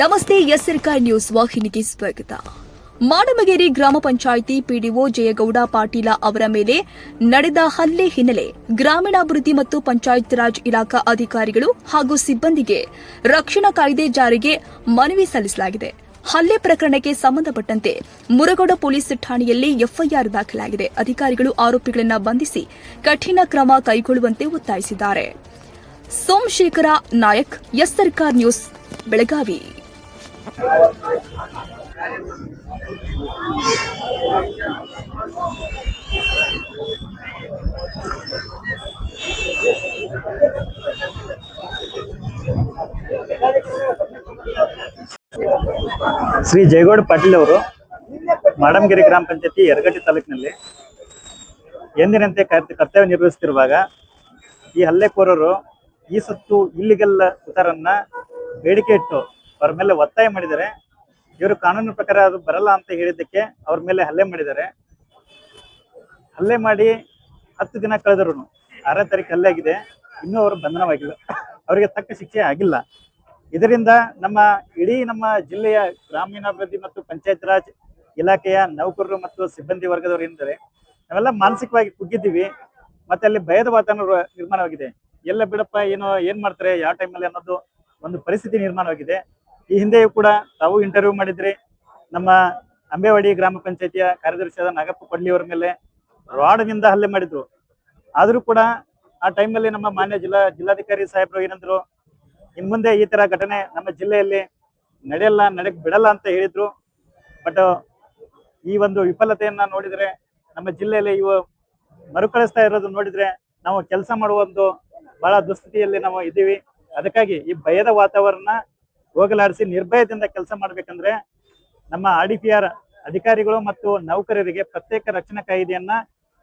ನಮಸ್ತೆ ಎಸ್ಸರ್ಕಾರ್ ನ್ಯೂಸ್ ವಾಹಿನಿಗೆ ಸ್ವಾಗತ. ಮಾಡಮಗೇರಿ ಗ್ರಾಮ ಪಂಚಾಯಿತಿ ಪಿಡಿಒ ಜಯಗೌಡ ಪಾಟೀಲ ಅವರ ಮೇಲೆ ನಡೆದ ಹಲ್ಲೆ ಹಿನ್ನೆಲೆ ಗ್ರಾಮೀಣಾಭಿವೃದ್ಧಿ ಮತ್ತು ಪಂಚಾಯತ್ ರಾಜ್ ಇಲಾಖಾ ಅಧಿಕಾರಿಗಳು ಹಾಗೂ ಸಿಬ್ಬಂದಿಗೆ ರಕ್ಷಣಾ ಕಾಯ್ದೆ ಜಾರಿಗೆ ಮನವಿ ಸಲ್ಲಿಸಲಾಗಿದೆ. ಹಲ್ಲೆ ಪ್ರಕರಣಕ್ಕೆ ಸಂಬಂಧಪಟ್ಟಂತೆ ಮುರಗೋಡ ಪೊಲೀಸ್ ಠಾಣೆಯಲ್ಲಿ ಎಫ್ಐಆರ್ ದಾಖಲಾಗಿದೆ. ಅಧಿಕಾರಿಗಳು ಆರೋಪಿಗಳನ್ನು ಬಂಧಿಸಿ ಕಠಿಣ ಕ್ರಮ ಕೈಗೊಳ್ಳುವಂತೆ ಒತ್ತಾಯಿಸಿದ್ದಾರೆ. Somashekar Nayak, S Sarkar news, Belagavi. Shri Jayagowda Patil ಅವರು ಮಾಡಮಗಿರಿ ಗ್ರಾಮ ಪಂಚಾಯತಿ ಯರಗಟ್ಟಿ ತಾಲೂಕಿನಲ್ಲಿ ಎಂದಿನಂತೆ ಕರ್ತ- ಕರ್ತವ್ಯ ನಿರ್ವಹಿಸುತ್ತಿರುವಾಗ ಈ ಹಲ್ಲೆಕೋರರು ಈ ಸುತ್ತು ಇಲ್ಲಿಗೆಲ್ಲ ಉತ್ತರನ್ನ ಬೇಡಿಕೆ ಇಟ್ಟು ಅವ್ರ ಮೇಲೆ ಒತ್ತಾಯ ಮಾಡಿದ್ದಾರೆ. ಇವರು ಕಾನೂನು ಪ್ರಕಾರ ಅದು ಬರಲ್ಲ ಅಂತ ಹೇಳಿದ್ದಕ್ಕೆ ಅವ್ರ ಮೇಲೆ ಹಲ್ಲೆ ಮಾಡಿದ್ದಾರೆ. ಹಲ್ಲೆ ಮಾಡಿ ಹತ್ತು ದಿನ ಕಳೆದ್ರು ಆರನೇ ತಾರೀಕು ಹಲ್ಲೆ ಆಗಿದೆ. ಇನ್ನೂ ಅವರು ಬಂಧನವಾಗಿಲ್ಲ. ಅವರಿಗೆ ತಕ್ಕ ಶಿಕ್ಷೆ ಆಗಿಲ್ಲ. ಇದರಿಂದ ನಮ್ಮ ಇಡೀ ನಮ್ಮ ಜಿಲ್ಲೆಯ ಗ್ರಾಮೀಣಾಭಿವೃದ್ಧಿ ಮತ್ತು ಪಂಚಾಯತ್ ರಾಜ್ ಇಲಾಖೆಯ ನೌಕರರು ಮತ್ತು ಸಿಬ್ಬಂದಿ ವರ್ಗದವರು ಏನಿದ್ದಾರೆ, ನಾವೆಲ್ಲ ಮಾನಸಿಕವಾಗಿ ಕುಗ್ಗಿದ್ದೀವಿ. ಮತ್ತೆ ಅಲ್ಲಿ ಭಯದ ವಾತಾವರಣ ನಿರ್ಮಾಣವಾಗಿದೆ. ಎಲ್ಲ ಬಿಡಪ್ಪ, ಏನೋ, ಏನ್ ಮಾಡ್ತಾರೆ, ಯಾವ ಟೈಮಲ್ಲಿ ಅನ್ನೋದು ಒಂದು ಪರಿಸ್ಥಿತಿ ನಿರ್ಮಾಣವಾಗಿದೆ. ಈ ಹಿಂದೆಯೂ ಕೂಡ ತಾವು ಇಂಟರ್ವ್ಯೂ ಮಾಡಿದ್ರಿ ನಮ್ಮ ಅಂಬೇವಾಡಿ ಗ್ರಾಮ ಪಂಚಾಯತಿಯ ಕಾರ್ಯದರ್ಶಿಯಾದ ನಾಗಪ್ಪ ಕೊಡ್ಲಿ ಅವರ ಮೇಲೆ ರಾಡ್ನಿಂದ ಹಲ್ಲೆ ಮಾಡಿದ್ರು. ಆದರೂ ಕೂಡ ಆ ಟೈಮಲ್ಲಿ ನಮ್ಮ ಮಾನ್ಯ ಜಿಲ್ಲಾ ಜಿಲ್ಲಾಧಿಕಾರಿ ಸಾಹೇಬರು ಏನಂದ್ರು, ಇನ್ ಮುಂದೆ ಈ ತರ ಘಟನೆ ನಮ್ಮ ಜಿಲ್ಲೆಯಲ್ಲಿ ನಡೆಯಲ್ಲ, ನಡೆಕ್ ಬಿಡಲ್ಲ ಅಂತ ಹೇಳಿದ್ರು. ಬಟ್ ಈ ಒಂದು ವಿಫಲತೆಯನ್ನ ನೋಡಿದ್ರೆ ನಮ್ಮ ಜಿಲ್ಲೆಯಲ್ಲಿ ಇವು ಮರುಕಳಿಸ್ತಾ ಇರೋದು ನೋಡಿದ್ರೆ ನಾವು ಕೆಲಸ ಮಾಡುವ ಒಂದು ಬಹಳ ದುಸ್ಥಿತಿಯಲ್ಲಿ ನಾವು ಇದ್ದೀವಿ. ಅದಕ್ಕಾಗಿ ಈ ಭಯದ ವಾತಾವರಣ ಹೋಗಲಾಡಿಸಿ ನಿರ್ಭಯದಿಂದ ಕೆಲಸ ಮಾಡ್ಬೇಕಂದ್ರೆ ನಮ್ಮ ಆರ್ ಪಿ ಅಧಿಕಾರಿಗಳು ಮತ್ತು ನೌಕರರಿಗೆ ಪ್ರತ್ಯೇಕ ರಕ್ಷಣಾ ಕಾಯ್ದೆಯನ್ನ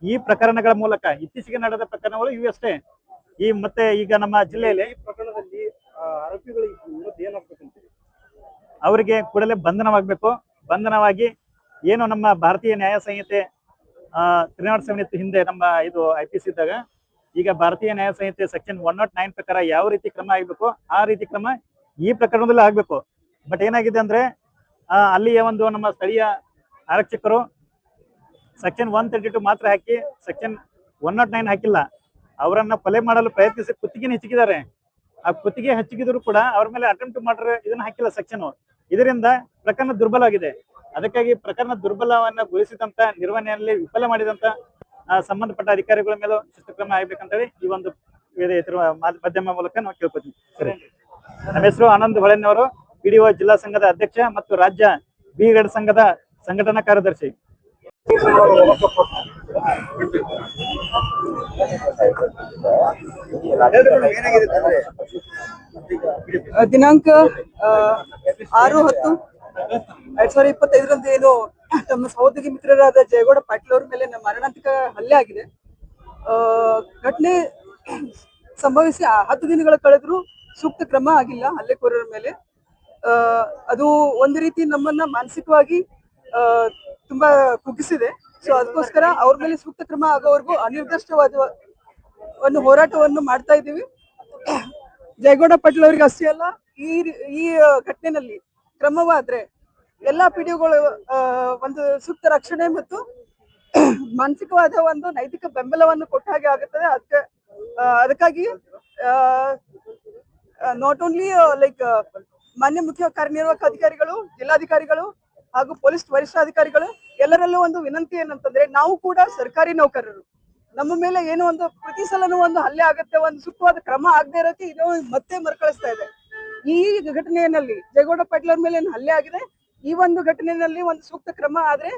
ಈ ಪ್ರಕರಣಗಳ ಮೂಲಕ, ಇತ್ತೀಚೆಗೆ ನಡೆದ ಪ್ರಕರಣಗಳು ಇವು ಅಷ್ಟೇ. ಈ ಮತ್ತೆ ಈಗ ನಮ್ಮ ಜಿಲ್ಲೆಯಲ್ಲಿ ಪ್ರಕರಣದಲ್ಲಿ ಆರೋಪಿಗಳು ಏನಾಗ್ಬೇಕಂತೀವಿ ಅವರಿಗೆ ಕೂಡಲೇ ಬಂಧನವಾಗಬೇಕು. ಬಂಧನವಾಗಿ ಏನು ನಮ್ಮ ಭಾರತೀಯ ನ್ಯಾಯ ಸಂಹಿತೆ ತ್ರಿನಾಟ್ ಸೆವೆನ್ ಇತ್ತು ಹಿಂದೆ ನಮ್ಮ ಇದು ಐ ಪಿ ಸಿ ಇದ್ದಾಗ, ಈಗ ಭಾರತೀಯ ನ್ಯಾಯ ಸಂಹಿತೆ ಸೆಕ್ಷನ್ ಒನ್ ನಾಟ್ ನೈನ್ ಪ್ರಕಾರ ಯಾವ ರೀತಿ ಕ್ರಮ ಆಗಬೇಕು, ಆ ರೀತಿ ಕ್ರಮ ಈ ಪ್ರಕರಣದಲ್ಲಿ ಆಗ್ಬೇಕು. ಬಟ್ ಏನಾಗಿದೆ ಅಂದ್ರೆ ಅಲ್ಲಿಯ ಒಂದು ನಮ್ಮ ಸ್ಥಳೀಯ ಆರಕ್ಷಕರು ಸೆಕ್ಷನ್ ಒನ್ ತರ್ಟಿ ಟು ಮಾತ್ರ ಹಾಕಿ, ಸೆಕ್ಷನ್ ಒನ್ ನಾಟ್ ನೈನ್ ಹಾಕಿಲ್ಲ. ಅವರನ್ನ ಕೊಲೆ ಮಾಡಲು ಪ್ರಯತ್ನಿಸಿ ಕುತ್ತಿಗೆ ಹೆಚ್ಚಿಗಿದ್ದಾರೆ. ಆ ಕುತ್ತಿಗೆ ಹೆಚ್ಚಿಗಿದ್ರು ಕೂಡ ಅವ್ರ ಮೇಲೆ ಅಟೆಂಪ್ಟ್ ಮಾಡ್ರೆ ಇದನ್ನ ಹಾಕಿಲ್ಲ ಸೆಕ್ಷನ್. ಇದರಿಂದ ಪ್ರಕರಣ ದುರ್ಬಲವಾಗಿದೆ ಅದಕ್ಕಾಗಿ ಪ್ರಕರಣ ದುರ್ಬಲವನ್ನ ಗೊಳಿಸಿದಂತ ನಿರ್ವಹಣೆಯಲ್ಲಿ ವಿಫಲ ಮಾಡಿದಂತ ಸಂಬಂಧಪಟ್ಟ ಅಧಿಕಾರಿಗಳ ಮೇಲೂ ಶಿಸ್ತು ಕ್ರಮ ಆಗ್ಬೇಕಂತೇಳಿ ಈ ಒಂದು ಮಾಧ್ಯಮ ಮೂಲಕ ನಾವು ಕೇಳ್ಕೊತೀವಿ ನಮ್ಮ ಹೆಸರು ಆನಂದ್ ಹೊಳೆನವರು, ಪಿಡಿಒ ಜಿಲ್ಲಾ ಸಂಘದ ಅಧ್ಯಕ್ಷ ಮತ್ತು ರಾಜ್ಯ ಬಿ ಗಡ್ ಸಂಘದ ಸಂಘಟನಾ ಕಾರ್ಯದರ್ಶಿ. ದಿನಾಂಕ ಆರು ಹತ್ತು ಎರಡ್ ಸಾವಿರದ ಇಪ್ಪತ್ತೈದರಂದು ಏನು ತಮ್ಮ ಸಹೋದರಿ ಮಿತ್ರರಾದ ಜಯಗೌಡ ಪಾಟೀಲ್ ಅವರ ಮೇಲೆ ನಮ್ಮ ಮರಣಾಂತಿಕ ಹಲ್ಲೆ ಆಗಿದೆ. ಘಟನೆ ಸಂಭವಿಸಿ ಹತ್ತು ದಿನಗಳ ಕಳೆದ್ರು ಸೂಕ್ತ ಕ್ರಮ ಆಗಿಲ್ಲ ಹಲ್ಲೆಕೋರರ ಮೇಲೆ. ಅದು ಒಂದು ರೀತಿ ನಮ್ಮನ್ನ ಮಾನಸಿಕವಾಗಿ ತುಂಬಾ ಕುಗ್ಗಿಸಿದೆ. ಸೊ ಅದಕ್ಕೋಸ್ಕರ ಅವ್ರ ಮೇಲೆ ಸೂಕ್ತ ಕ್ರಮ ಆಗೋವರೆಗೂ ಅನಿರ್ದಿಷ್ಟವಾದ ಒಂದು ಹೋರಾಟವನ್ನು ಮಾಡ್ತಾ ಇದ್ದೀವಿ. ಜಯಗೌಡ ಪಾಟೀಲ್ ಅವರಿಗೆ ಅಷ್ಟೇ ಅಲ್ಲ, ಈ ಈ ಘಟನೆಯಲ್ಲಿ ಕ್ರಮವಾದ್ರೆ ಎಲ್ಲಾ ಪಿಡಿಒಗಳು ಒಂದು ಸೂಕ್ತ ರಕ್ಷಣೆ ಮತ್ತು ಮಾನಸಿಕವಾದ ಒಂದು ನೈತಿಕ ಬೆಂಬಲವನ್ನು ಕೊಟ್ಟ ಹಾಗೆ ಆಗುತ್ತದೆ. ಅದಕ್ಕೆ ಅದಕ್ಕಾಗಿ ನಾಟ್ ಓನ್ಲಿ ಲೈಕ್ ಮಾನ್ಯ ಮುಖ್ಯ ಕಾರ್ಯನಿರ್ವಾಹಕ ಅಧಿಕಾರಿಗಳು, ಜಿಲ್ಲಾಧಿಕಾರಿಗಳು ಹಾಗೂ ಪೊಲೀಸ್ ವರಿಷ್ಠಾಧಿಕಾರಿಗಳು ಎಲ್ಲರಲ್ಲೂ ಒಂದು ವಿನಂತಿ ಏನಂತಂದ್ರೆ ನಾವು ಕೂಡ ಸರ್ಕಾರಿ ನೌಕರರು. ನಮ್ಮ ಮೇಲೆ ಏನೋ ಒಂದು ಪ್ರತಿ ಸಲನೂ ಒಂದು ಹಲ್ಲೆ ಆಗುತ್ತೆ, ಒಂದು ಸೂಕ್ತವಾದ ಕ್ರಮ ಆಗದೆ ಇರೋಕೆ ಇದು ಮತ್ತೆ ಮರುಕಳಿಸ್ತಾ ಇದೆ. ಈ ಘಟನೆಯಲ್ಲಿ ಜಯಗೌಡ ಪಾಟೀಲ್ ಮೇಲೆ ಏನು ಹಲ್ಲೆ ಆಗಿದೆ? ಈ ಒಂದು ಘಟನೆಯಲ್ಲಿ ಒಂದು ಸೂಕ್ತ ಕ್ರಮ ಆದ್ರೆ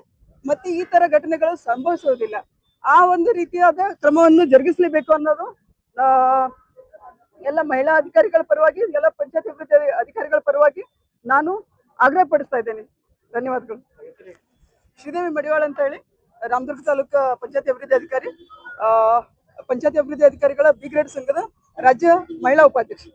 ಮತ್ತೆ ಈ ತರ ಘಟನೆಗಳು ಸಂಭವಿಸುವುದಿಲ್ಲ ಆ ಒಂದು ರೀತಿಯಾದ ಕ್ರಮವನ್ನು ಜರುಗಿಸಲೇಬೇಕು ಅನ್ನೋದು ಎಲ್ಲ ಮಹಿಳಾ ಅಧಿಕಾರಿಗಳ ಪರವಾಗಿ, ಎಲ್ಲ ಪಂಚಾಯತ್ ಅಭಿವೃದ್ಧಿ ಅಧಿಕಾರಿಗಳ ಪರವಾಗಿ ನಾನು ಆಗ್ರಹ ಪಡಿಸ್ತಾ ಇದ್ದೇನೆ. ಧನ್ಯವಾದಗಳು. ಶ್ರೀದೇವಿ ಮಡಿವಾಳ ಅಂತ ಹೇಳಿ, ರಾಮದುರ್ಗ ತಾಲೂಕು ಪಂಚಾಯತ್ ಅಭಿವೃದ್ಧಿ ಅಧಿಕಾರಿ ಪಂಚಾಯತ್ ಪಂಚಾಯತಿ ಅಭಿವೃದ್ಧಿ ಅಧಿಕಾರಿಗಳ ಬಿ ಗ್ರೇಡ್ ಸಂಘದ ರಾಜ್ಯ ಮಹಿಳಾ ಉಪಾಧ್ಯಕ್ಷ.